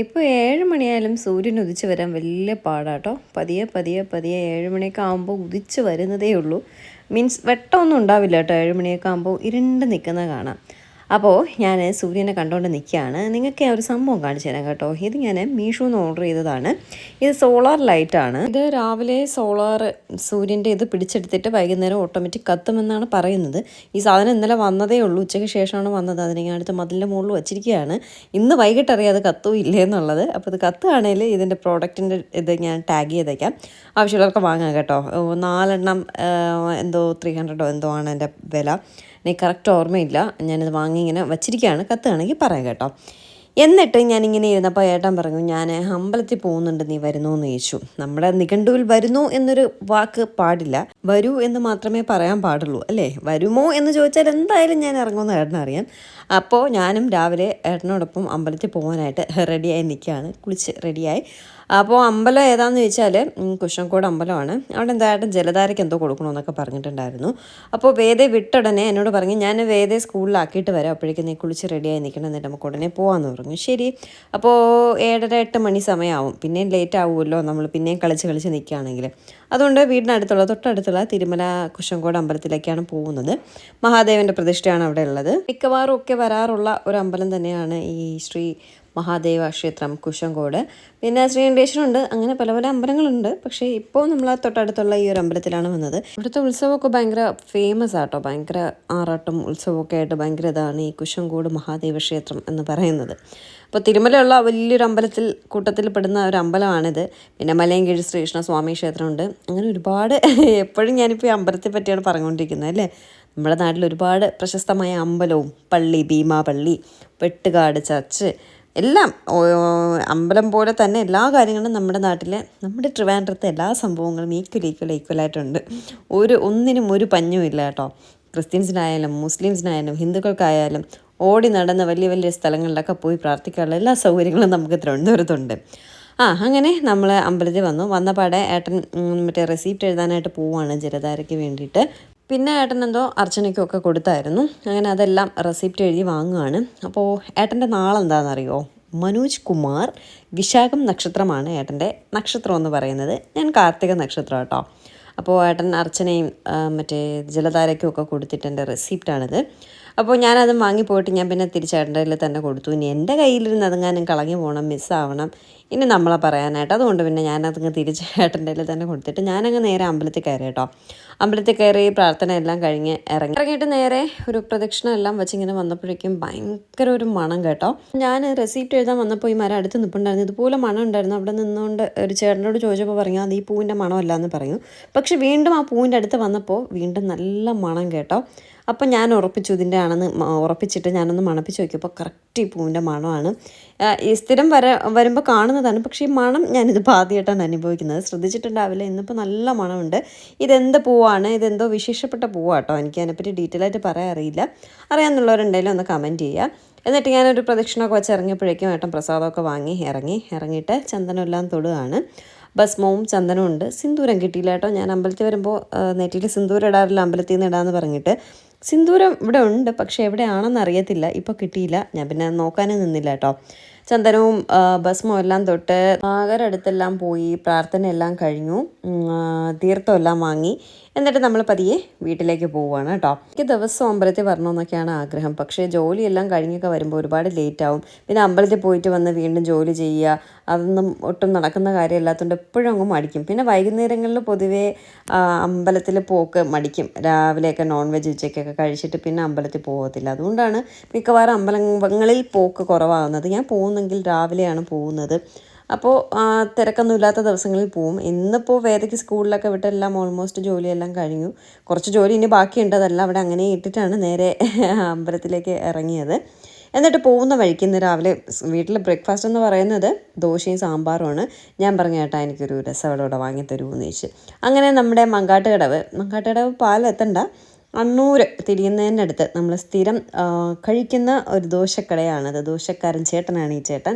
ഇപ്പോൾ ഏഴ് മണിയായാലും സൂര്യൻ ഉദിച്ച് വരാൻ വലിയ പാടാട്ടോ പതിയെ പതിയെ പതിയെ ഏഴ് മണിയൊക്കെ ആകുമ്പോൾ ഉദിച്ച് വരുന്നതേ ഉള്ളൂ. മീൻസ് വെട്ടമൊന്നും ഉണ്ടാവില്ല കേട്ടോ ഏഴ് മണിയൊക്കെ ആകുമ്പോൾ ഇരുണ്ട് നിൽക്കുന്നത് കാണാം. അപ്പോൾ ഞാൻ സൂര്യനെ കണ്ടുകൊണ്ട് നിൽക്കുകയാണ് നിങ്ങൾക്ക് ഒരു സംഭവം കാണിച്ചു തരാം കേട്ടോ. ഇത് ഞാൻ മീഷോ മീഷോന്ന് ഓർഡർ ചെയ്തതാണ്. ഇത് സോളാർ ലൈറ്റാണ് ഇത് രാവിലെ സോളാർ സൂര്യന്റെ ഇത് പിടിച്ചെടുത്തിട്ട് വൈകുന്നേരം ഓട്ടോമാറ്റിക് കത്തുമെന്നാണ് പറയുന്നത്. ഈ സാധനം ഇന്നലെ വന്നതേ ഉള്ളൂ. ഉച്ചയ്ക്ക് ശേഷമാണ് വന്നത്. അതിനെ അടുത്ത് മതിലിന്റെ മുകളിൽ വച്ചിരിക്കുകയാണ്. ഇന്ന് വൈകിട്ട് അറിയാം അത് കത്തോ ഇല്ലേ എന്നുള്ളത്. അപ്പോൾ ഇത് കത്തുകയാണെങ്കിൽ ഇതിന്റെ പ്രോഡക്റ്റിന്റെ ഇത് ഞാൻ ടാഗ് ചെയ്തേക്കാം. ആവശ്യമുള്ളവർക്ക് വാങ്ങാം കേട്ടോ. നാലെണ്ണം എന്തോ ത്രീ ഹൺഡ്രഡോ എന്തോ ആണ് എന്റെ വില. എനിക്ക് കറക്റ്റ് ഓർമ്മയില്ല. ഞാനിത് വാങ്ങി ഇങ്ങനെ വച്ചിരിക്കുകയാണ്. കത്തുകയാണെങ്കിൽ പറയാം കേട്ടോ. എന്നിട്ട് ഞാനിങ്ങനെ ഇരുന്നപ്പോൾ ഏട്ടൻ പറഞ്ഞു ഞാൻ അമ്പലത്തിൽ പോകുന്നുണ്ട് നീ വരുന്നു എന്ന് ചോദിച്ചു. നമ്മുടെ നിഘണ്ടുവിൽ വരുന്നു എന്നൊരു വാക്ക് പാടില്ല. വരൂ എന്ന് മാത്രമേ പറയാൻ പാടുള്ളൂ അല്ലേ? വരുമോ എന്ന് ചോദിച്ചാൽ എന്തായാലും ഞാൻ ഇറങ്ങുമെന്ന് ഏട്ടനറിയാം അപ്പോൾ ഞാനും രാവിലെ ഏട്ടനോടൊപ്പം അമ്പലത്തിൽ പോകാനായിട്ട് റെഡിയായി നിൽക്കുകയാണ്. കുളിച്ച് റെഡിയായി അപ്പോൾ അമ്പലം ഏതാന്ന് ചോദിച്ചാൽ കുശംകോട് അമ്പലമാണ്. അവിടെ എന്തായാലും ജലധാരയ്ക്ക് എന്തോ കൊടുക്കണമെന്നൊക്കെ പറഞ്ഞിട്ടുണ്ടായിരുന്നു. അപ്പോൾ വേദേ വിട്ടുടനെ എന്നോട് പറഞ്ഞു ഞാൻ വേദയെ സ്കൂളിലാക്കിയിട്ട് വരാം. അപ്പോഴേക്കും നീ കുളിച്ച് റെഡിയായി നിൽക്കണം എന്നിട്ട് നമുക്ക് ഉടനെ പോകാമെന്ന് പറഞ്ഞു. ശരി. അപ്പോൾ ഏഴര എട്ട് മണി സമയമാവും പിന്നെയും ലേറ്റ് ആവുമല്ലോ. നമ്മൾ പിന്നെയും കളിച്ച് കളിച്ച് നിൽക്കുകയാണെങ്കിൽ. അതുകൊണ്ട് വീടിനടുത്തുള്ള തൊട്ടടുത്തുള്ള തിരുമല കുശംകോട് അമ്പലത്തിലേക്കാണ് പോകുന്നത്. മഹാദേവന്റെ പ്രതിഷ്ഠയാണ് അവിടെ ഉള്ളത്. മിക്കവാറും ഒക്കെ വരാറുള്ള ഒരു അമ്പലം തന്നെയാണ് ഈ ശ്രീ മഹാദേവ ക്ഷേത്രം കുശങ്കോട്. പിന്നെ ശ്രീകണ്ഠേശ്വരമുണ്ട്. അങ്ങനെ പല പല അമ്പലങ്ങളുണ്ട്. പക്ഷേ ഇപ്പോൾ നമ്മൾ തൊട്ടടുത്തുള്ള ഈ ഒരു അമ്പലത്തിലാണ് വന്നത്. ഇവിടുത്തെ ഉത്സവമൊക്കെ ഭയങ്കര ഫേമസ് ആട്ടോ. ഭയങ്കര ആറാട്ടും ഉത്സവമൊക്കെ ആയിട്ട് ഭയങ്കര ഇതാണ് ഈ കുശങ്കോട് മഹാദേവ ക്ഷേത്രം എന്ന് പറയുന്നത്. അപ്പോൾ തിരുമലയുള്ള വലിയൊരു അമ്പലത്തിൽ കൂട്ടത്തിൽ പെടുന്ന ഒരു അമ്പലമാണിത്. പിന്നെ മലയൻകീഴ് ശ്രീകൃഷ്ണ സ്വാമി ക്ഷേത്രമുണ്ട്. അങ്ങനെ ഒരുപാട് എപ്പോഴും ഞാനിപ്പോൾ ഈ അമ്പലത്തെ പറ്റിയാണ് പറഞ്ഞുകൊണ്ടിരിക്കുന്നത് അല്ലേ? നമ്മുടെ നാട്ടിൽ ഒരുപാട് പ്രശസ്തമായ അമ്പലവും പള്ളി ഭീമാ പള്ളി വെട്ടുകാട് ചർച്ച് എല്ലാം അമ്പലം പോലെ തന്നെ എല്ലാ കാര്യങ്ങളും നമ്മുടെ നാട്ടിലെ നമ്മുടെ ട്രിവാൻഡ്രത്തെ എല്ലാ സംഭവങ്ങളും ഈക്വൽ ഈക്വൽ ഈക്വലായിട്ടുണ്ട് ഒരു ഒന്നിനും ഒരു പഞ്ഞും ഇല്ല കേട്ടോ. ക്രിസ്ത്യൻസിനായാലും മുസ്ലിംസിനായാലും ഹിന്ദുക്കൾക്കായാലും ഓടി നടന്ന വലിയ വലിയ സ്ഥലങ്ങളിലൊക്കെ പോയി പ്രാർത്ഥിക്കാനുള്ള എല്ലാ സൗകര്യങ്ങളും നമുക്ക് തിരുവനന്തപുരത്തുണ്ട്. ആ അങ്ങനെ നമ്മൾ അമ്പലത്തിൽ വന്നു. വന്നപാടെ ഏട്ടൻ മറ്റേ റെസിപ്റ്റ് എഴുതാനായിട്ട് പോവുകയാണ് ജലധാരയ്ക്ക് വേണ്ടിയിട്ട്. പിന്നെ ഏട്ടൻ എന്തോ അർച്ചനയ്ക്കൊക്കെ കൊടുത്തായിരുന്നു. അങ്ങനെ അതെല്ലാം റെസിപ്റ്റ് എഴുതി വാങ്ങുകയാണ് അപ്പോൾ ഏട്ടന്റെ നാളെന്താണെന്നറിയോ? മനോജ് കുമാർ വിശാഖം നക്ഷത്രമാണ് ഏട്ടന്റെ നക്ഷത്രം എന്ന് പറയുന്നത്. ഞാൻ കാർത്തിക നക്ഷത്രം കേട്ടോ. അപ്പോൾ ഏട്ടൻ അർച്ചനയും മറ്റേ ജലധാരയ്ക്കും ഒക്കെ കൊടുത്തിട്ട് എന്റെ റെസിപ്റ്റാണിത് അപ്പോൾ ഞാനത് വാങ്ങിപ്പോയിട്ട് ഞാൻ പിന്നെ തിരിച്ചേട്ടന്റെ കയ്യിൽ തന്നെ കൊടുത്തു. ഇനി എന്റെ കയ്യിലിരുന്ന് അതങ്ങാനും കളഞ്ഞു പോകണം മിസ്സാവണം ഇനി നമ്മളെ പറയാനായിട്ട്. അതുകൊണ്ട് പിന്നെ ഞാനതങ്ങ് തിരിച്ച് ഏട്ടന്റെ കയ്യിൽ തന്നെ കൊടുത്തിട്ട് ഞാനങ്ങ് നേരെ അമ്പലത്തിൽ കയറി കേട്ടോ. അമ്പലത്തിൽ കയറി പ്രാർത്ഥന എല്ലാം കഴിഞ്ഞ് ഇറങ്ങി ഇറങ്ങിയിട്ട് നേരെ ഒരു പ്രദക്ഷിണം എല്ലാം വെച്ചിങ്ങനെ വന്നപ്പോഴേക്കും ഭയങ്കര ഒരു മണം കേട്ടോ. ഞാൻ റെസിപ്റ്റ് എഴുതാൻ വന്നപ്പോൾ ഈ മരം അടുത്ത് നിൽപ്പുണ്ടായിരുന്നു ഇതുപോലെ മണം ഉണ്ടായിരുന്നു. അവിടെ നിന്നുകൊണ്ട് ഒരു ചേട്ടനോട് ചോദിച്ചപ്പോൾ പറഞ്ഞു അത് ഈ പൂവിന്റെ മണമല്ല എന്ന് പറഞ്ഞു. പക്ഷെ വീണ്ടും ആ പൂവിന്റെ അടുത്ത് വന്നപ്പോൾ വീണ്ടും നല്ല മണം കേട്ടോ. അപ്പം ഞാൻ ഉറപ്പിച്ചു ഇതിന്റെ ആണെന്ന് ഉറപ്പിച്ചിട്ട് ഞാനൊന്ന് മണപ്പിച്ച് നോക്കിയപ്പോൾ കറക്റ്റ് ഈ പൂവിന്റെ മണമാണ്. ഈ സ്ഥിരം വര വരുമ്പോൾ കാണുന്നതാണ്. പക്ഷേ ഈ മണം ഞാനിതിപ്പോൾ ആദ്യമായിട്ടാണ് അനുഭവിക്കുന്നത്. ശ്രദ്ധിച്ചിട്ടുണ്ടാവില്ല. ഇന്നിപ്പോൾ നല്ല മണമുണ്ട്. ഇതെന്ത് പൂവാണ്? ഇതെന്തോ വിശേഷപ്പെട്ട പൂവാട്ടോ. എനിക്ക് അതിനെപ്പറ്റി ഡീറ്റെയിൽ ആയിട്ട് പറയാൻ അറിയില്ല. അറിയാമെന്നുള്ളവരുണ്ടെങ്കിലും ഒന്ന് കമന്റ് ചെയ്യുക എന്നിട്ട് ഞാനൊരു പ്രദക്ഷിണമൊക്കെ വെച്ച് ഇറങ്ങിയപ്പോഴേക്കും ഏട്ടൻ പ്രസാദമൊക്കെ വാങ്ങി ഇറങ്ങി ഇറങ്ങിയിട്ട് ചന്ദനമെല്ലാം തൊടുകയാണ്. ഭസ്മവും ചന്ദനവും ഉണ്ട്. സിന്ദൂരം കിട്ടിയില്ല കേട്ടോ. ഞാൻ അമ്പലത്തിൽ വരുമ്പോൾ നെറ്റിയിൽ സിന്ദൂരം ഇടാറില്ല അമ്പലത്തിൽ നിന്ന് ഇടാമെന്ന് പറഞ്ഞിട്ട്. സിന്ദൂരം ഇവിടെ ഉണ്ട് പക്ഷേ എവിടെയാണെന്ന് അറിയത്തില്ല. ഇപ്പോൾ കിട്ടിയില്ല. ഞാൻ പിന്നെ നോക്കാനേ നിന്നില്ല കേട്ടോ. ചന്ദനവും ഭസ്മവും എല്ലാം തൊട്ട് നാഗരടുത്തെല്ലാം പോയി പ്രാർത്ഥന എല്ലാം കഴിഞ്ഞു തീർത്ഥം എല്ലാം വാങ്ങി. എന്നിട്ട് നമ്മൾ പതിയെ വീട്ടിലേക്ക് പോവുകയാണ് കേട്ടോ. എനിക്ക് ദിവസം അമ്പലത്തിൽ വരണമെന്നൊക്കെയാണ് ആഗ്രഹം. പക്ഷേ ജോലിയെല്ലാം കഴിഞ്ഞൊക്കെ വരുമ്പോൾ ഒരുപാട് ലേറ്റ് ആവും. പിന്നെ അമ്പലത്തിൽ പോയിട്ട് വന്ന് വീണ്ടും ജോലി ചെയ്യുക അതൊന്നും ഒട്ടും നടക്കുന്ന കാര്യമല്ലാത്തതുകൊണ്ട് എപ്പോഴും അങ്ങ് മടിക്കും. പിന്നെ വൈകുന്നേരങ്ങളിൽ പൊതുവേ അമ്പലത്തിൽ പോക്ക് മടിക്കും. രാവിലെയൊക്കെ നോൺ വെജ് ഉച്ചയ്ക്കൊക്കെ കഴിച്ചിട്ട് പിന്നെ അമ്പലത്തിൽ പോകത്തില്ല. അതുകൊണ്ടാണ് മിക്കവാറും അമ്പലങ്ങളിൽ പോക്ക് കുറവാകുന്നത്. ഞാൻ പോകുന്നെങ്കിൽ രാവിലെയാണ് പോകുന്നത്. അപ്പോൾ തിരക്കൊന്നും ഇല്ലാത്ത ദിവസങ്ങളിൽ പോവും. ഇന്നിപ്പോൾ വേദയ്ക്ക് സ്കൂളിലൊക്കെ വിട്ടെല്ലാം ഓൾമോസ്റ്റ് ജോലിയെല്ലാം കഴിഞ്ഞു. കുറച്ച് ജോലി ഇനി ബാക്കിയുണ്ട്. അതെല്ലാം അവിടെ അങ്ങനെ ഇട്ടിട്ടാണ് നേരെ അമ്പലത്തിലേക്ക് ഇറങ്ങിയത്. എന്നിട്ട് പോകുന്ന വഴിക്ക് ഇന്ന് രാവിലെ വീട്ടിൽ ബ്രേക്ക്ഫാസ്റ്റ് എന്ന് പറയുന്നത് ദോശയും സാമ്പാറുമാണ് ഞാൻ പറഞ്ഞു കേട്ടാ എനിക്കൊരു രസവട വാങ്ങി തരുമെന്ന് ചോദിച്ചു. അങ്ങനെ നമ്മുടെ മങ്കാട്ടുകടവ് മങ്കാട്ടുകടവ് മങ്കാട്ട് പാലെത്തണ്ട. അണ്ണൂര് തിരിയുന്നതിന്റെ അടുത്ത് നമ്മൾ സ്ഥിരം കഴിക്കുന്ന ഒരു ദോശക്കടയാണത് ദോശക്കാരൻ ചേട്ടനാണ് ഈ ചേട്ടൻ.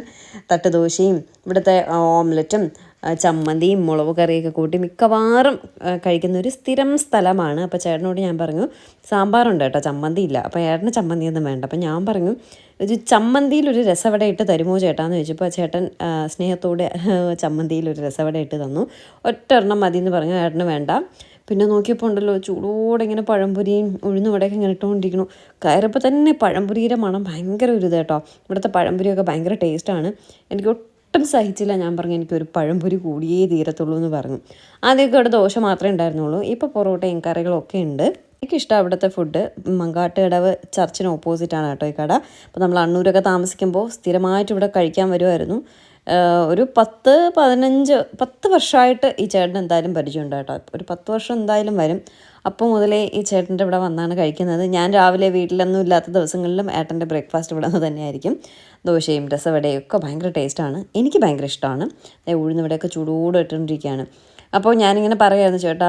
തട്ട് ദോശയും ഇവിടുത്തെ ഓംലറ്റും ചമ്മന്തിയും മുളക് കറിയൊക്കെ കൂട്ടി മിക്കവാറും കഴിക്കുന്ന ഒരു സ്ഥിരം സ്ഥലമാണ്. അപ്പോൾ ചേട്ടനോട് ഞാൻ പറഞ്ഞു സാമ്പാറുണ്ട് കേട്ടോ ചമ്മന്തി ഇല്ല. അപ്പോൾ ചേട്ടന് ചമ്മന്തിയൊന്നും വേണ്ട. അപ്പോൾ ഞാൻ പറഞ്ഞു ഒരു ചമ്മന്തിയിൽ ഒരു രസവട ഇട്ട് തരുമോ ചേട്ടാന്ന് ചോദിച്ചപ്പോൾ ചേട്ടൻ സ്നേഹത്തോടെ ചമ്മന്തിയിൽ ഒരു രസവട ഇട്ട് തന്നു. ഒറ്റ ഒരെണ്ണം മതി എന്ന് പറഞ്ഞു ചേട്ടന് വേണ്ട. പിന്നെ നോക്കിയപ്പോൾ ഉണ്ടല്ലോ ചൂടോടെ ഇങ്ങനെ പഴംപൊരിയും ഉഴുന്നുവടയൊക്കെ ഇങ്ങനെ ഇട്ടുകൊണ്ടിരിക്കണു കയറപ്പോൾ തന്നെ പഴംപൊരിയുടെ മണം ഭയങ്കര ഒരു ഇത് കേട്ടോ ഇവിടുത്തെ പഴംപൊരിയൊക്കെ ഭയങ്കര ടേസ്റ്റാണ് എനിക്ക് ഒട്ടും സഹിച്ചില്ല ഞാൻ പറഞ്ഞു എനിക്കൊരു പഴംപൊരി കൂടിയേ തീരത്തുള്ളൂ എന്ന് പറഞ്ഞു. ആദ്യമൊക്കെ ഇവിടെ ദോശ മാത്രമേ ഉണ്ടായിരുന്നുള്ളൂ. ഇപ്പോൾ പൊറോട്ടയും കറികളൊക്കെ ഉണ്ട്. എനിക്കിഷ്ടം അവിടുത്തെ ഫുഡ് മങ്കാട്ടുകടവ് ചർച്ചിന് ഓപ്പോസിറ്റാണ് കേട്ടോ ഈ കട. അപ്പോൾ നമ്മൾ അണ്ണൂരൊക്കെ താമസിക്കുമ്പോൾ സ്ഥിരമായിട്ട് ഇവിടെ കഴിക്കാൻ വരുമായിരുന്നു ഒരു പത്ത് പതിനഞ്ച് പത്ത് വർഷമായിട്ട് ഈ ചേട്ടൻ എന്തായാലും പരിചയമുണ്ട് കേട്ടോ. ഒരു പത്ത് വർഷം എന്തായാലും വരും. അപ്പോൾ മുതലേ ഈ ചേട്ടന്റെ ഇവിടെ വന്നാണ് കഴിക്കുന്നത്. ഞാൻ രാവിലെ വീട്ടിലൊന്നും ഇല്ലാത്ത ദിവസങ്ങളിലും ഏട്ടന്റെ ബ്രേക്ക്ഫാസ്റ്റ് ഇവിടെ നിന്ന് തന്നെയായിരിക്കും. ദോശയും രസവടയും ഒക്കെ ഭയങ്കര ടേസ്റ്റാണ്. എനിക്ക് ഭയങ്കര ഇഷ്ടമാണ്. ഉഴുന്നിവിടെയൊക്കെ ചൂടോടെ ഇട്ടുകൊണ്ടിരിക്കുകയാണ്. അപ്പോൾ ഞാനിങ്ങനെ പറയായിരുന്നു ചേട്ടാ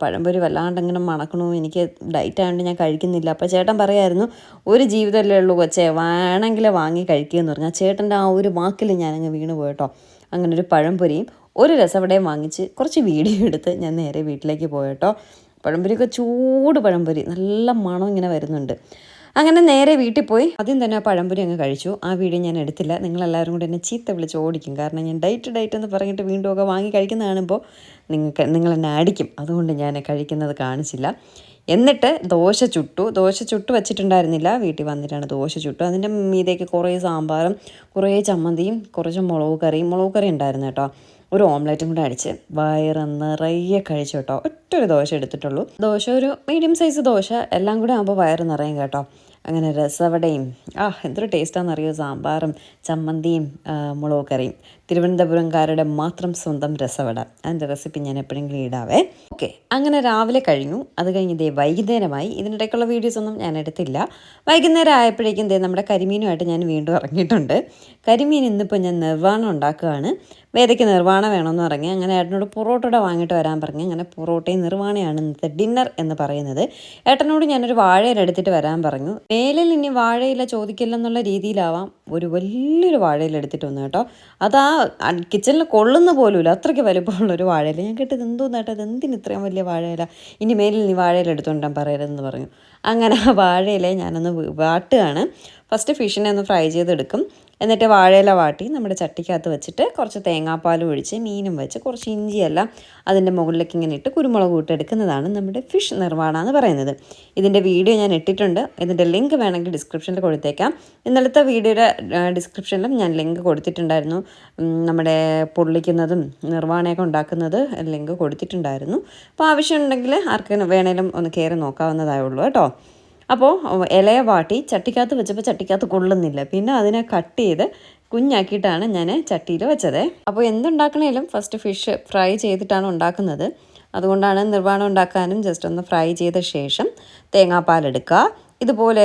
പഴംപൊരി വല്ലാണ്ട് ഇങ്ങനെ മണക്കണു. എനിക്ക് ഡയറ്റ് ആയതുകൊണ്ട് ഞാൻ കഴിക്കുന്നില്ല. അപ്പോൾ ചേട്ടൻ പറയായിരുന്നു ഒരു ജീവിതമല്ലേ ഉള്ളൂ കൊച്ചേ വേണമെങ്കിൽ വാങ്ങി കഴിക്കുക എന്ന് പറഞ്ഞാൽ ചേട്ടന്റെ ആ ഒരു വാക്കിൽ ഞാനങ്ങ് വീണ് പോയിട്ടോ അങ്ങനെ ഒരു പഴംപൊരിയും ഒരു രസവടയും വാങ്ങിച്ച് കുറച്ച് വീഡിയോ എടുത്ത് ഞാൻ നേരെ വീട്ടിലേക്ക് പോയിട്ടോ പഴംപൊരിയൊക്കെ ചൂട് പഴംപൊരി നല്ല മണം ഇങ്ങനെ വരുന്നുണ്ട്. അങ്ങനെ നേരെ വീട്ടിൽ പോയി. ആദ്യം തന്നെ ആ പഴംപൊരി അങ്ങ് കഴിച്ചു. ആ വീഡിയോ ഞാൻ എടുത്തില്ല. നിങ്ങളെല്ലാവരും കൂടി എന്നെ ചീത്ത വിളിച്ച് ഓടിക്കും. കാരണം ഞാൻ ഡയറ്റ് ഡയറ്റ് എന്ന് പറഞ്ഞിട്ട് വീണ്ടും ഒക്കെ വാങ്ങി കഴിക്കുന്ന കാണുമ്പോൾ നിങ്ങൾക്ക് നിങ്ങൾ എന്നെ അടിക്കും. അതുകൊണ്ട് ഞാൻ കഴിക്കുന്നത് കാണിച്ചില്ല. എന്നിട്ട് ദോശ ചുട്ടു. ദോശ ചുട്ട് വെച്ചിട്ടുണ്ടായിരുന്നില്ല. വീട്ടിൽ വന്നിട്ടാണ് ദോശ ചുട്ടു. അതിന്റെ മീതേക്ക് കുറേ സാമ്പാറും കുറേ ചമ്മന്തിയും കുറച്ച് മുളക് കറിയും മുളക് കറി ഉണ്ടായിരുന്നു കേട്ടോ. ഒരു ഓംലെറ്റും കൂടെ അടിച്ച് വയറ് നിറയെ കഴിച്ചു കേട്ടോ. ഒറ്റ ഒരു ദോശ എടുത്തിട്ടുള്ളൂ. ദോശ ഒരു മീഡിയം സൈസ് ദോശ. എല്ലാം കൂടെ ആകുമ്പോൾ വയറ് നിറയും കേട്ടോ. അങ്ങനെ രസവടയും. ആ എന്തൊരു ടേസ്റ്റാണെന്നറിയോ സാമ്പാറും ചമ്മന്തിയും മുളക് കറിയും തിരുവനന്തപുരംകാരുടെ മാത്രം സ്വന്തം രസവട. അതിന്റെ റെസിപ്പി ഞാൻ എപ്പോഴെങ്കിലും ഇടാവേ. ഓക്കെ അങ്ങനെ രാവിലെ കഴിഞ്ഞു. അത് കഴിഞ്ഞ് ഇതേ വൈകുന്നേരമായി. ഇതിനിടയ്ക്കുള്ള വീഡിയോസ് ഒന്നും ഞാൻ എടുത്തില്ല. വൈകുന്നേരം ആയപ്പോഴേക്കും ഇതേ നമ്മുടെ കരിമീനുമായിട്ട് ഞാൻ വീണ്ടും ഇറങ്ങിയിട്ടുണ്ട്. കരിമീൻ ഇന്നിപ്പോൾ ഞാൻ നിർവാണം ഉണ്ടാക്കുകയാണ്. വേദയ്ക്ക് നിർവാണ വേണമെന്ന് പറഞ്ഞ് അങ്ങനെ ഏട്ടനോട് പൊറോട്ടയുടെ വാങ്ങിയിട്ട് വരാൻ പറഞ്ഞു അങ്ങനെ പൊറോട്ടയും നിർവാണയാണ് ഇന്നത്തെ ഡിന്നർ എന്ന് പറയുന്നത്. ഏട്ടനോട് ഞാനൊരു വാഴയില എടുത്തിട്ട് വരാൻ പറഞ്ഞു. മേലിൽ ഇനി വാഴയില ചോദിക്കില്ലെന്നുള്ള രീതിയിലാവാം. ഒരു വലിയൊരു വാഴയില എടുത്തിട്ട് വന്നു കേട്ടോ. അതാ കിച്ചണിൽ കൊള്ളുന്ന പോലുമില്ല. അത്രയ്ക്ക് വലുപ്പമുള്ള ഒരു വാഴയില. ഞാൻ കേട്ടത് എന്തോ ഇത് എന്തിന് ഇത്രയും വലിയ വാഴയില? ഇനി മേലിൽ നീ വാഴയില എടുത്തുകൊണ്ടാൻ പറയരുതെന്ന് പറഞ്ഞു. അങ്ങനെ ആ വാഴയില ഞാനൊന്ന് വാട്ടുകയാണ്. ഫസ്റ്റ് ഫിഷിനെ ഒന്ന് ഫ്രൈ ചെയ്തെടുക്കും. എന്നിട്ട് വാഴയില വാട്ടി നമ്മുടെ ചട്ടിക്കകത്ത് വെച്ചിട്ട് കുറച്ച് തേങ്ങാപ്പാൽ ഒഴിച്ച് മീനും വെച്ച് കുറച്ച് ഇഞ്ചിയെല്ലാം അതിന്റെ മുകളിലേക്ക് ഇങ്ങനെ ഇട്ട് കുരുമുളക് കൂട്ടെടുക്കുന്നതാണ് നമ്മുടെ ഫിഷ് നിർവാണ എന്ന് പറയുന്നത്. ഇതിന്റെ വീഡിയോ ഞാൻ ഇട്ടിട്ടുണ്ട്. ഇതിന്റെ ലിങ്ക് വേണമെങ്കിൽ ഡിസ്ക്രിപ്ഷനിൽ കൊടുത്തേക്കാം. ഇന്നലത്തെ വീഡിയോയുടെ ഡിസ്ക്രിപ്ഷനിലും ഞാൻ ലിങ്ക് കൊടുത്തിട്ടുണ്ടായിരുന്നു. നമ്മുടെ പൊള്ളിക്കുന്നതും നിർവാണയൊക്കെ ഉണ്ടാക്കുന്നത് ലിങ്ക് കൊടുത്തിട്ടുണ്ടായിരുന്നു. അപ്പോൾ ആവശ്യമുണ്ടെങ്കിൽ ആർക്കും വേണേലും ഒന്ന് കയറി നോക്കാവുന്നതായുള്ളൂ കേട്ടോ. അപ്പോൾ ഇലയെ വാട്ടി ചട്ടിക്കകത്ത് വെച്ചപ്പോൾ ചട്ടിക്കകത്ത് കൊള്ളുന്നില്ല. പിന്നെ അതിനെ കട്ട് ചെയ്ത് കുഞ്ഞാക്കിയിട്ടാണ് ഞാൻ ചട്ടിയിൽ വെച്ചത്. അപ്പോൾ എന്തുണ്ടാക്കണേലും ഫസ്റ്റ് ഫിഷ് ഫ്രൈ ചെയ്തിട്ടാണ് ഉണ്ടാക്കുന്നത്. അതുകൊണ്ടാണ് നിർവാണം ഉണ്ടാക്കാനും ജസ്റ്റ് ഒന്ന് ഫ്രൈ ചെയ്ത ശേഷം തേങ്ങാപ്പാലെടുക്കുക ഇതുപോലെ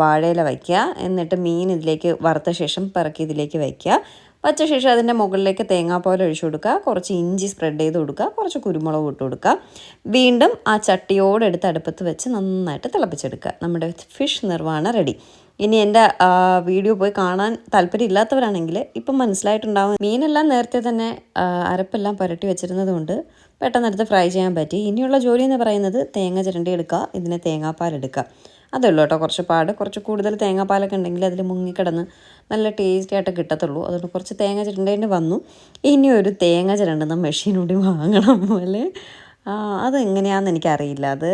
വാഴയില വയ്ക്കുക. എന്നിട്ട് മീൻ ഇതിലേക്ക് വറുത്ത ശേഷം പിറക്കി ഇതിലേക്ക് വയ്ക്കുക. വച്ച ശേഷം അതിന്റെ മുകളിലേക്ക് തേങ്ങാപ്പാൽ ഒഴിച്ചു കൊടുക്കുക. കുറച്ച് ഇഞ്ചി സ്പ്രെഡ് ചെയ്ത് കൊടുക്കുക. കുറച്ച് കുരുമുളക് ഇട്ട് കൊടുക്കുക. വീണ്ടും ആ ചട്ടിയോട് എടുത്ത് അടുപ്പത്ത് വെച്ച് നന്നായിട്ട് തിളപ്പിച്ചെടുക്കുക. നമ്മുടെ ഫിഷ് നിർവാണ റെഡി ഇനി എന്റെ വീഡിയോ പോയി കാണാൻ താല്പര്യമില്ലാത്തവരാണെങ്കിൽ ഇപ്പം മനസ്സിലായിട്ടുണ്ടാവും. മീനെല്ലാം നേരത്തെ തന്നെ അരപ്പെല്ലാം പുരട്ടി വെച്ചിരുന്നത് കൊണ്ട് പെട്ടെന്ന് എടുത്ത് ഫ്രൈ ചെയ്യാൻ പറ്റി. ഇനിയുള്ള ജോലി എന്ന് പറയുന്നത് തേങ്ങ ചിരണ്ടി എടുക്കുക. ഇതിന് തേങ്ങാപ്പാൽ എടുക്കുക. അതേ ഉള്ളൂ കേട്ടോ കുറച്ച് പാട്. കുറച്ച് കൂടുതൽ തേങ്ങാപ്പാലൊക്കെ ഉണ്ടെങ്കിൽ അതിൽ മുങ്ങിക്കിടന്ന് നല്ല ടേസ്റ്റി ആയിട്ട് കിട്ടത്തുള്ളൂ. അതുകൊണ്ട് കുറച്ച് തേങ്ങ ചിരണ്ടേണ്ടി വന്നു. ഇനി ഒരു തേങ്ങ ചിരണ്ടുന്ന മെഷീൻ വാങ്ങണം പോലെ അതെങ്ങനെയാണെന്ന് എനിക്കറിയില്ല. അത്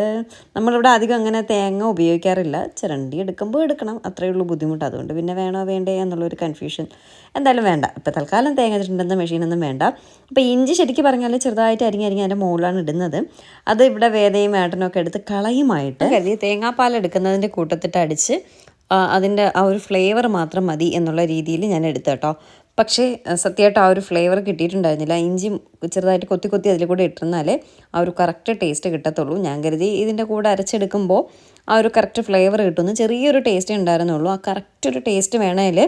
നമ്മളിവിടെ അധികം അങ്ങനെ തേങ്ങ ഉപയോഗിക്കാറില്ല. ചിരണ്ടി എടുക്കുമ്പോൾ എടുക്കണം. അത്രയേ ഉള്ളൂ ബുദ്ധിമുട്ട്. അതുകൊണ്ട് പിന്നെ വേണോ വേണ്ടേ എന്നുള്ളൊരു കൺഫ്യൂഷൻ എന്തായാലും വേണ്ട. ഇപ്പോൾ തൽക്കാലം തേങ്ങ ചിരണ്ടുന്ന മെഷീനൊന്നും വേണ്ട. അപ്പോൾ ഇഞ്ചി ശരിക്കും പറഞ്ഞാൽ ചെറുതായിട്ട് അരിങ്ങി അരിങ്ങി അതിന്റെ മുകളിലാണ് ഇടുന്നത്. അത് ഇവിടെ വേദയും വേട്ടനൊക്കെ എടുത്ത് കളയുമായിട്ട് കരുതി തേങ്ങാപ്പാൽ എടുക്കുന്നതിന്റെ കൂട്ടത്തിട്ട് അടിച്ച് അതിന്റെ ആ ഒരു ഫ്ലേവർ മാത്രം മതി എന്നുള്ള രീതിയിൽ ഞാൻ എടുത്തു കേട്ടോ. പക്ഷേ സത്യമായിട്ട് ആ ഒരു ഫ്ലേവർ കിട്ടിയിട്ടുണ്ടായിരുന്നില്ല. ഇഞ്ചി ചെറുതായിട്ട് കൊത്തി കൊത്തി അതിൽ കൂടെ ഇട്ടിരുന്നാലേ ആ ഒരു കറക്റ്റ് ടേസ്റ്റ് കിട്ടത്തുള്ളൂ. ഞാൻ കരുതി ഇതിന്റെ കൂടെ അരച്ചെടുക്കുമ്പോൾ ആ ഒരു കറക്റ്റ് ഫ്ലേവർ കിട്ടുമെന്ന് ചെറിയൊരു ടേസ്റ്റേ ഉണ്ടായിരുന്നുള്ളൂ. ആ കറക്റ്റ് ഒരു ടേസ്റ്റ് വേണേൽ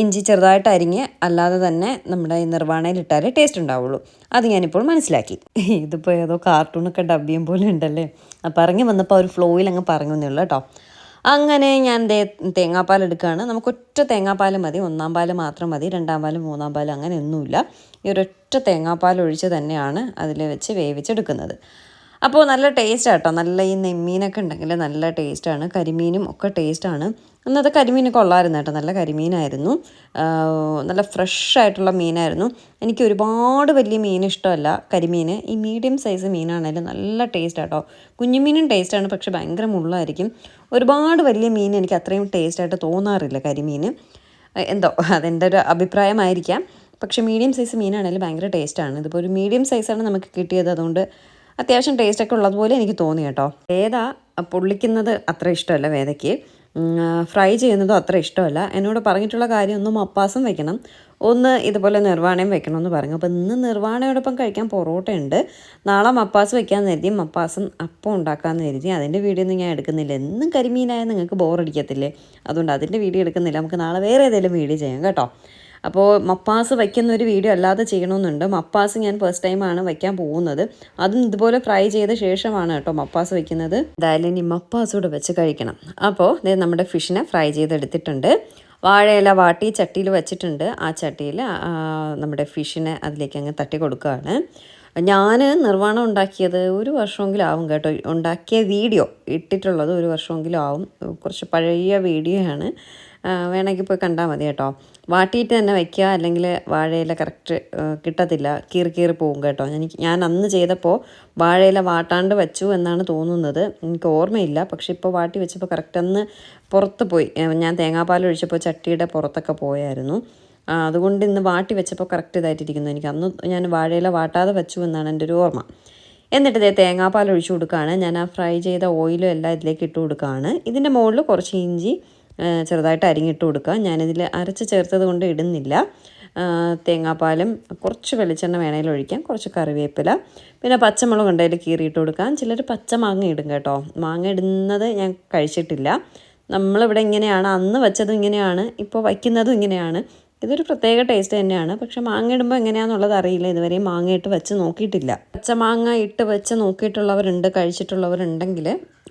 ഇഞ്ചി ചെറുതായിട്ട് അരിഞ്ഞ് അല്ലാതെ തന്നെ നമ്മുടെ നിർവാണയിൽ ഇട്ടാലേ ടേസ്റ്റ് ഉണ്ടാവുള്ളൂ. അത് ഞാനിപ്പോൾ മനസ്സിലാക്കി. ഇതിപ്പോൾ ഏതോ കാർട്ടൂണൊക്കെ ഡബ് പോലെ ഉണ്ടല്ലേ? അപ്പം ഇറങ്ങി വന്നപ്പോൾ ഒരു ഫ്ലോയിൽ അങ്ങ് പറഞ്ഞു എന്നേ ഉള്ളൂ കേട്ടോ. അങ്ങനെ ഞാൻ ദേ തേങ്ങാപ്പാൽ എടുക്കുകയാണ് നമുക്ക് ഒറ്റ തേങ്ങാപ്പാൽ മതി. ഒന്നാം പാൽ മാത്രം മതി. രണ്ടാം പാൽ മൂന്നാം പാൽ അങ്ങനെ ഒന്നുമില്ല ഈ ഒരൊറ്റ തേങ്ങാപ്പാൽ ഒഴിച്ച് തന്നെയാണ് അതിൽ വെച്ച് വേവിച്ചെടുക്കുന്നത്. അപ്പോൾ നല്ല ടേസ്റ്റ് ആട്ടോ നല്ല ഈ നെമ്മീനൊക്കെ ഉണ്ടെങ്കിൽ നല്ല ടേസ്റ്റാണ് കരിമീനും ഒക്കെ ടേസ്റ്റാണ് അന്നത്തെ കരിമീൻ കൊള്ളായിരുന്നു കേട്ടോ. നല്ല കരിമീനായിരുന്നു. നല്ല ഫ്രഷ് ആയിട്ടുള്ള മീനായിരുന്നു. എനിക്ക് ഒരുപാട് വലിയ മീൻ ഇഷ്ടമല്ല കരിമീൻ. ഈ മീഡിയം സൈസ് മീനാണെങ്കിലും നല്ല ടേസ്റ്റ് ആട്ടോ കുഞ്ഞുമീനും ടേസ്റ്റാണ് പക്ഷെ ഭയങ്കര മുള്ളായിരിക്കും. ഒരുപാട് വലിയ മീൻ എനിക്ക് അത്രയും ടേസ്റ്റായിട്ട് തോന്നാറില്ല കരിമീൻ. എന്തോ അതെന്റെ ഒരു അഭിപ്രായമായിരിക്കാം. പക്ഷേ മീഡിയം സൈസ് മീനാണെങ്കിലും ഭയങ്കര ടേസ്റ്റാണ് ഇതിപ്പോൾ ഒരു മീഡിയം സൈസാണ് നമുക്ക് കിട്ടിയത്. അതുകൊണ്ട് അത്യാവശ്യം ടേസ്റ്റൊക്കെ ഉള്ളതുപോലെ എനിക്ക് തോന്നി കേട്ടോ. വേദ പൊള്ളിക്കുന്നത് അത്ര ഇഷ്ടമല്ല വേദയ്ക്ക്. ഫ്രൈ ചെയ്യുന്നതും അത്ര ഇഷ്ടമല്ല. എന്നോട് പറഞ്ഞിട്ടുള്ള കാര്യം ഒന്ന് മപ്പാസം വെക്കണം. ഒന്ന് ഇതുപോലെ നിർവാണയും വെക്കണമെന്ന് പറഞ്ഞു. അപ്പോൾ ഇന്ന് നിർവാണയോടൊപ്പം കഴിക്കാൻ പൊറോട്ട ഉണ്ട്. നാളെ മപ്പാസ് വെക്കാമെന്ന് കരുതി മപ്പാസും അപ്പം ഉണ്ടാക്കാമെന്ന് കരുതി. അതിന്റെ വീഡിയോ ഒന്നും ഞാൻ എടുക്കുന്നില്ല. എന്നും കരിമീനായ നിങ്ങൾക്ക് ബോറടിക്കത്തില്ലേ അതുകൊണ്ട് അതിന്റെ വീഡിയോ എടുക്കുന്നില്ല. നമുക്ക് നാളെ വേറെ ഏതെങ്കിലും വീഡിയോ ചെയ്യാം കേട്ടോ. അപ്പോൾ മപ്പാസ് വയ്ക്കുന്ന ഒരു വീഡിയോ അല്ലാതെ ചെയ്യണമെന്നുണ്ട് മപ്പാസ് ഞാൻ ഫസ്റ്റ് ടൈമാണ് വയ്ക്കാൻ പോകുന്നത്. അതും ഇതുപോലെ ഫ്രൈ ചെയ്ത ശേഷമാണ് കേട്ടോ മപ്പാസ് വയ്ക്കുന്നത്. എന്തായാലും ഇനി മപ്പാസ് കൂടെ വെച്ച് കഴിക്കണം. അപ്പോൾ ദേ നമ്മുടെ ഫിഷിനെ ഫ്രൈ ചെയ്തെടുത്തിട്ടുണ്ട്. വാഴയില വാട്ടി ചട്ടിയിൽ വെച്ചിട്ടുണ്ട്. ആ ചട്ടിയിൽ നമ്മുടെ ഫിഷിനെ അതിലേക്ക് അങ്ങ് തട്ടി കൊടുക്കുകയാണ്. ഞാൻ നിർവാണം ഉണ്ടാക്കിയത് ഒരു വർഷമെങ്കിലും ആവും കേട്ടോ. ഉണ്ടാക്കിയ വീഡിയോ ഇട്ടിട്ടുള്ളത് ഒരു വർഷമെങ്കിലും ആവും. കുറച്ച് പഴയ വീഡിയോ ആണ് വേണമെങ്കിൽ പോയി കണ്ടാൽ മതി കേട്ടോ. വാട്ടിയിട്ട് തന്നെ വയ്ക്കുക. അല്ലെങ്കിൽ വാഴയില കറക്റ്റ് കിട്ടത്തില്ല. കീറി കീറി പോകും കേട്ടോ. എനിക്ക് ഞാൻ അന്ന് ചെയ്തപ്പോൾ വാഴയില വാട്ടാണ്ട് വെച്ചു എന്നാണ് തോന്നുന്നത്. എനിക്ക് ഓർമ്മയില്ല. പക്ഷെ ഇപ്പോൾ വാട്ടി വെച്ചപ്പോൾ കറക്റ്റ് അന്ന് പുറത്ത് പോയി. ഞാൻ തേങ്ങാപ്പാൽ ഒഴിച്ചപ്പോൾ ചട്ടിയുടെ പുറത്തൊക്കെ പോയായിരുന്നു. അതുകൊണ്ട് ഇന്ന് വാട്ടി വെച്ചപ്പോൾ കറക്റ്റ് ഇതായിട്ടിരിക്കുന്നു. എനിക്ക് അന്ന് ഞാൻ വാഴയില വാട്ടാതെ വെച്ചു എന്നാണ് എന്റെ ഒരു ഓർമ്മ. എന്നിട്ട് ഇതേ തേങ്ങാപ്പാൽ ഒഴിച്ചു കൊടുക്കുകയാണ്. ഞാൻ ആ ഫ്രൈ ചെയ്ത ഓയിലും എല്ലാം ഇതിലേക്ക് ഇട്ട് കൊടുക്കുകയാണ്. ഇതിന്റെ മുകളിൽ കുറച്ച് ഇഞ്ചി ചെറുതായിട്ട് അരിഞ്ഞിട്ട് കൊടുക്കുക. ഞാനിതിൽ അരച്ച് ചേർത്തത് കൊണ്ട് ഇടുന്നില്ല. തേങ്ങാപ്പാലും കുറച്ച് വെളിച്ചെണ്ണ വേണേലും ഒഴിക്കാം. കുറച്ച് കറിവേപ്പില. പിന്നെ പച്ചമുളക് ഉണ്ടെങ്കിൽ കീറിയിട്ട് കൊടുക്കാം. ചിലർ പച്ച മാങ്ങ ഇടും കേട്ടോ. മാങ്ങ ഇടുന്നത് ഞാൻ കഴിച്ചിട്ടില്ല. നമ്മളിവിടെ ഇങ്ങനെയാണ് അന്ന് വെച്ചതും ഇങ്ങനെയാണ് ഇപ്പോൾ വയ്ക്കുന്നതും ഇങ്ങനെയാണ്. ഇതൊരു പ്രത്യേക ടേസ്റ്റ് തന്നെയാണ്. പക്ഷെ മാങ്ങ ഇടുമ്പോൾ എങ്ങനെയാണെന്നുള്ളത് അറിയില്ല. ഇതുവരെയും മാങ്ങ ഇട്ട് വെച്ച് നോക്കിയിട്ടില്ല. പച്ച മാങ്ങ ഇട്ട് വെച്ച് നോക്കിയിട്ടുള്ളവരുണ്ട് കഴിച്ചിട്ടുള്ളവരുണ്ടെങ്കിൽ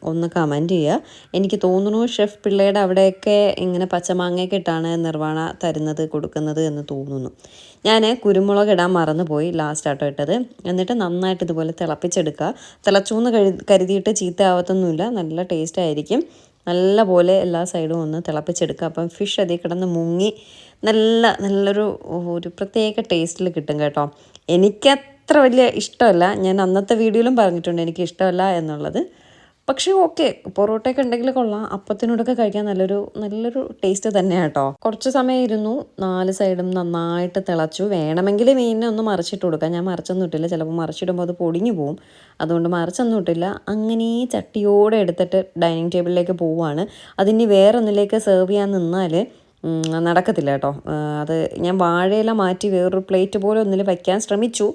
ഒന്ന് കമന്റ് ചെയ്യുക എനിക്ക് തോന്നുന്നു ഷെഫ് പിള്ളയുടെ അവിടെയൊക്കെ ഇങ്ങനെ പച്ചമാങ്ങയൊക്കെ ഇട്ടാണ് നിർവാണ തരുന്നത് കൊടുക്കുന്നത് എന്ന് തോന്നുന്നു. ഞാൻ കുരുമുളക് ഇടാൻ മറന്നുപോയി ലാസ്റ്റ് ആട്ടോ ഇട്ടത്. എന്നിട്ട് നന്നായിട്ട് ഇതുപോലെ തിളപ്പിച്ചെടുക്കുക. തിളച്ചൂന്ന് കരുതിയിട്ട് ചീത്ത ആവത്തൊന്നുമില്ല നല്ല ടേസ്റ്റ് ആയിരിക്കും. നല്ല പോലെ എല്ലാ സൈഡും ഒന്ന് തിളപ്പിച്ചെടുക്കുക. അപ്പം ഫിഷ് അതിൽ കിടന്ന് മുങ്ങി നല്ല നല്ലൊരു ഒരു പ്രത്യേക ടേസ്റ്റിൽ കിട്ടും കേട്ടോ. എനിക്കത്ര വലിയ ഇഷ്ടമല്ല. ഞാൻ അന്നത്തെ വീഡിയോയിലും പറഞ്ഞിട്ടുണ്ട് എനിക്ക് ഇഷ്ടമല്ല എന്നുള്ളത്. പക്ഷേ ഓക്കെ പൊറോട്ടയൊക്കെ ഉണ്ടെങ്കിൽ കൊള്ളാം. അപ്പത്തിനോടൊക്കെ കഴിക്കാൻ നല്ലൊരു നല്ലൊരു ടേസ്റ്റ് തന്നെയാണ് കേട്ടോ കുറച്ച് സമയം ഇരുന്നു നാല് സൈഡും നന്നായിട്ട് തിളച്ചു. വേണമെങ്കിൽ മീനിനെ ഒന്ന് മറിച്ചിട്ട് കൊടുക്കാം. ഞാൻ മറിച്ചൊന്നും ഇട്ടില്ല. ചിലപ്പോൾ മറിച്ചിടുമ്പോൾ അത് പൊടിഞ്ഞു പോവും. അതുകൊണ്ട് മറിച്ചൊന്നും ഇട്ടില്ല. അങ്ങനെ ചട്ടിയോടെ എടുത്തിട്ട് ഡൈനിങ് ടേബിളിലേക്ക് പോവുകയാണ് അതിന് വേറൊന്നിലേക്ക് സെർവ് ചെയ്യാൻ നിന്നാൽ നടക്കത്തില്ല കേട്ടോ അത് ഞാൻ വാഴയില മാറ്റി വേറൊരു പ്ലേറ്റ് പോലെ ഒന്നിൽ വയ്ക്കാൻ ശ്രമിച്ചു.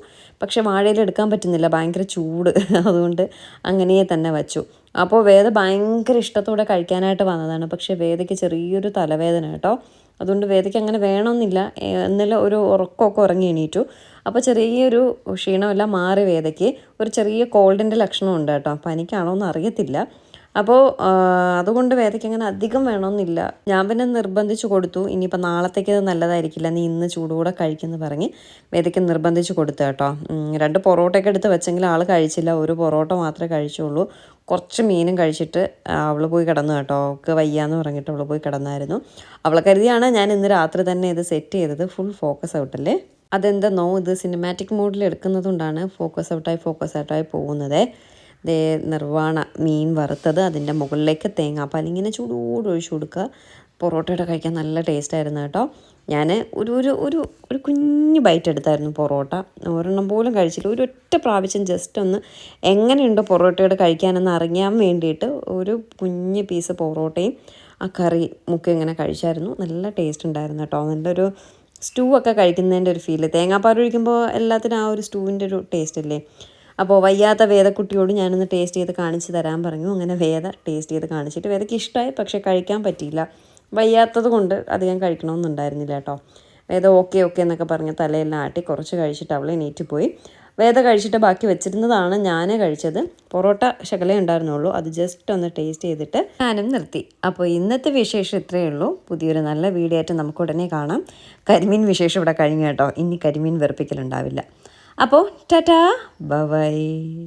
പക്ഷേ വാഴയില എടുക്കാൻ പറ്റുന്നില്ല. ഭയങ്കര ചൂട്. അതുകൊണ്ട് അങ്ങനെ തന്നെ വച്ചു. അപ്പോൾ വേദ ഭയങ്കര ഇഷ്ടത്തോടെ കഴിക്കാനായിട്ട് വന്നതാണ്. പക്ഷേ വേദയ്ക്ക് ചെറിയൊരു തലവേദന കേട്ടോ. അതുകൊണ്ട് വേദയ്ക്ക് അങ്ങനെ വേണമെന്നില്ല. ഇന്നലെ ഒരു ഉറക്കമൊക്കെ ഉറങ്ങി എണീറ്റു. അപ്പോൾ ചെറിയൊരു ക്ഷീണമെല്ലാം മാറി വേദയ്ക്ക്. ഒരു ചെറിയ കോൾഡിന്റെ ലക്ഷണമുണ്ട് കേട്ടോ. പനിക്കാണോ എന്ന് അറിയത്തില്ല അപ്പോൾ അതുകൊണ്ട് വേദയ്ക്ക് അങ്ങനെ അധികം വേണമെന്നില്ല ഞാൻ പിന്നെ നിർബന്ധിച്ച് കൊടുത്തു. ഇനിയിപ്പോൾ നാളത്തേക്ക് ഇത് നല്ലതായിരിക്കില്ല. നീ ഇന്ന് ചൂടുകൂടെ കഴിക്കുമെന്ന് പറഞ്ഞ് വേദയ്ക്ക് നിർബന്ധിച്ച് കൊടുത്തു കേട്ടോ. രണ്ട് പൊറോട്ടയൊക്കെ എടുത്ത് വെച്ചെങ്കിൽ ആൾ കഴിച്ചില്ല. ഒരു പൊറോട്ട മാത്രമേ കഴിച്ചുള്ളൂ. കുറച്ച് മീനും കഴിച്ചിട്ട് അവൾ പോയി കിടന്നു കേട്ടോ. അവൾക്ക് വയ്യാന്ന് പറഞ്ഞിട്ട് അവൾ പോയി കിടന്നായിരുന്നു. അവളെ കരുതിയാണ് ഞാൻ ഇന്ന് രാത്രി തന്നെ ഇത് സെറ്റ് ചെയ്തത്. ഫുൾ ഫോക്കസ് ഔട്ടല്ലേ അതെന്തെന്നോ ഇത് സിനിമാറ്റിക് മോഡിൽ എടുക്കുന്നതുകൊണ്ടാണ് ഫോക്കസ് ഔട്ടായി ഫോക്കസ് ഔട്ടായി പോകുന്നത്. ദേ നിർവാണ മീൻ വറുത്തത് അതിന്റെ മുകളിലേക്ക് തേങ്ങാപ്പാൽ ഇങ്ങനെ ചൂടോട് ഒഴിച്ചു കൊടുക്കുക. പൊറോട്ടയുടെ കഴിക്കാൻ നല്ല ടേസ്റ്റ് ആയിരുന്നു കേട്ടോ. ഞാൻ ഒരു ഒരു ഒരു ഒരു കുഞ്ഞ് ബൈറ്റ് എടുത്തായിരുന്നു പൊറോട്ട. ഒരെണ്ണം പോലും കഴിച്ചില്ല. ഒരു ഒറ്റ പ്രാവശ്യം ജസ്റ്റ് ഒന്ന് എങ്ങനെയുണ്ട് പൊറോട്ടയുടെ കഴിക്കാനെന്ന് അറിയാൻ വേണ്ടിയിട്ട് ഒരു കുഞ്ഞ് പീസ് പൊറോട്ടയും ആ കറി മുക്കി ഇങ്ങനെ കഴിച്ചായിരുന്നു. നല്ല ടേസ്റ്റ് ഉണ്ടായിരുന്നു കേട്ടോ. നല്ലൊരു സ്റ്റൂ ഒക്കെ കഴിക്കുന്നതിന്റെ ഒരു ഫീൽ തേങ്ങാപ്പാൽ ഒഴിക്കുമ്പോൾ എല്ലാത്തിനും ആ ഒരു സ്റ്റൂവിന്റെ ഒരു ടേസ്റ്റ് അല്ലേ അപ്പോൾ വയ്യാത്ത വേദക്കുട്ടിയോട് ഞാനൊന്ന് ടേസ്റ്റ് ചെയ്ത് കാണിച്ച് തരാൻ പറഞ്ഞു. അങ്ങനെ വേദ ടേസ്റ്റ് ചെയ്ത് കാണിച്ചിട്ട് വേദയ്ക്ക് ഇഷ്ടമായി പക്ഷേ കഴിക്കാൻ പറ്റിയില്ല. വയ്യാത്തത് കൊണ്ട് അധികം കഴിക്കണമെന്നുണ്ടായിരുന്നില്ല കേട്ടോ. വേദ ഓക്കെ ഓക്കെ എന്നൊക്കെ പറഞ്ഞ് തലയെല്ലാം ആട്ടി കുറച്ച് കഴിച്ചിട്ട് അവളെ എണീറ്റ് പോയി. വേദ കഴിച്ചിട്ട് ബാക്കി വെച്ചിരുന്നതാണ് ഞാൻ കഴിച്ചത്. പൊറോട്ട ശകലേ ഉണ്ടായിരുന്നുള്ളൂ. അത് ജസ്റ്റ് ഒന്ന് ടേസ്റ്റ് ചെയ്തിട്ട് ഞാനും നിർത്തി. അപ്പോൾ ഇന്നത്തെ വിശേഷം ഇത്രയേ ഉള്ളൂ. പുതിയൊരു നല്ല വീഡിയോ ആയിട്ട് നമുക്ക് ഉടനെ കാണാം. കരിമീൻ വിശേഷം ഇവിടെ കഴിഞ്ഞു കേട്ടോ. ഇനി കരിമീൻ വെറുപ്പിക്കലുണ്ടാവില്ല. അപ്പോൾ ടാറ്റാ ബൈ.